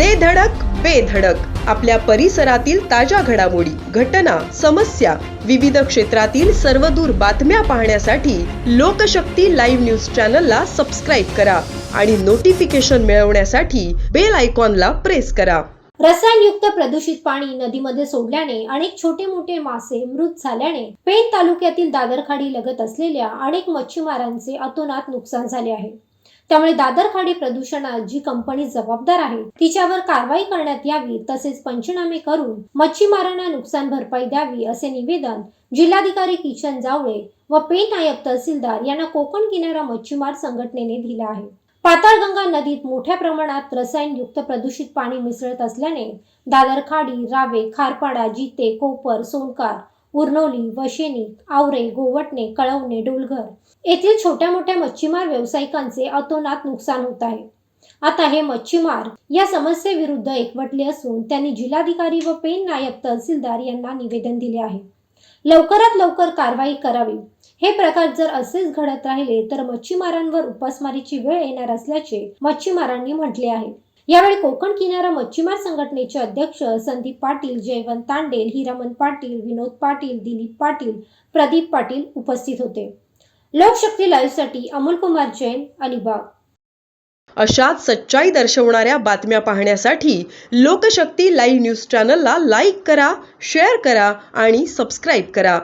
दे धडक बेधडक आपल्या परिसरातील ताज्या घडामोडी घटना समस्या विविध क्षेत्रातील सर्वदूर बातम्या पाहण्यासाठी लोकशक्ती लाईव्ह न्यूज चॅनलला सबस्क्राईब करा आणि नोटिफिकेशन मिळवण्यासाठी बेल आयकॉनला प्रेस करा. रसायनयुक्त प्रदूषित पाणी नदीमध्ये सोडल्याने अनेक छोटे मोठे मासे मृत झाल्याने पेण तालुक्यातील दादरखाडी लगत असलेल्या अनेक मच्छीमारांचे अतोनात नुकसान झाले आहे. त्यामुळे दादरखाडी प्रदूषणात जी कंपनी जबाबदार आहे तिच्यावर कारवाई करण्यात यावी तसेच पंचनामे करून मच्छीमारांना नुकसान भरपाई द्यावी असे निवेदन जिल्हाधिकारी किशन जावळे व पेण नायब तहसीलदार यांना कोकण किनारा मच्छीमार संघटनेने दिला आहे. पाताळगंगा नदीत मोठ्या प्रमाणात रसायनयुक्त प्रदूषित पाणी मिसळत असल्याने दादर खाडी रावे खारपाडा जिते कोपर सोनकार उरनोली वशेनी आवरे गोवटणे कळवणे डोलघर येथील छोट्या मोठ्या मच्छीमार व्यावसायिकांचे अतोनात नुकसान होत आहे. आता हे मच्छीमार या समस्येविरुद्ध एकवटले असून त्यांनी जिल्हाधिकारी व पेन नायब तहसीलदार यांना निवेदन दिले आहे. लवकरात लवकर कारवाई करावी. हे प्रकार जर असेच घडत राहिले तर मच्छीमारांवर उपासमारीची वेळ येणार असल्याचे मच्छीमारांनी म्हटले आहे. यावेळी कोकण किनारा मच्छीमार संघटनेचे अध्यक्ष संदीप पाटील जयवंत तांडेल हिरामन पाटील विनोद पाटील दिलीप पाटील प्रदीप पाटील उपस्थित होते. लोकशक्ती लाईव्हसाठी अमोल कुमार जैन अलिबाग. अशाच सच्चाई दर्शवणाऱ्या बातम्या पाहण्यासाठी लोकशक्ती लाईव्ह न्यूज चॅनलला लाईक करा शेअर करा आणि सबस्क्राईब करा.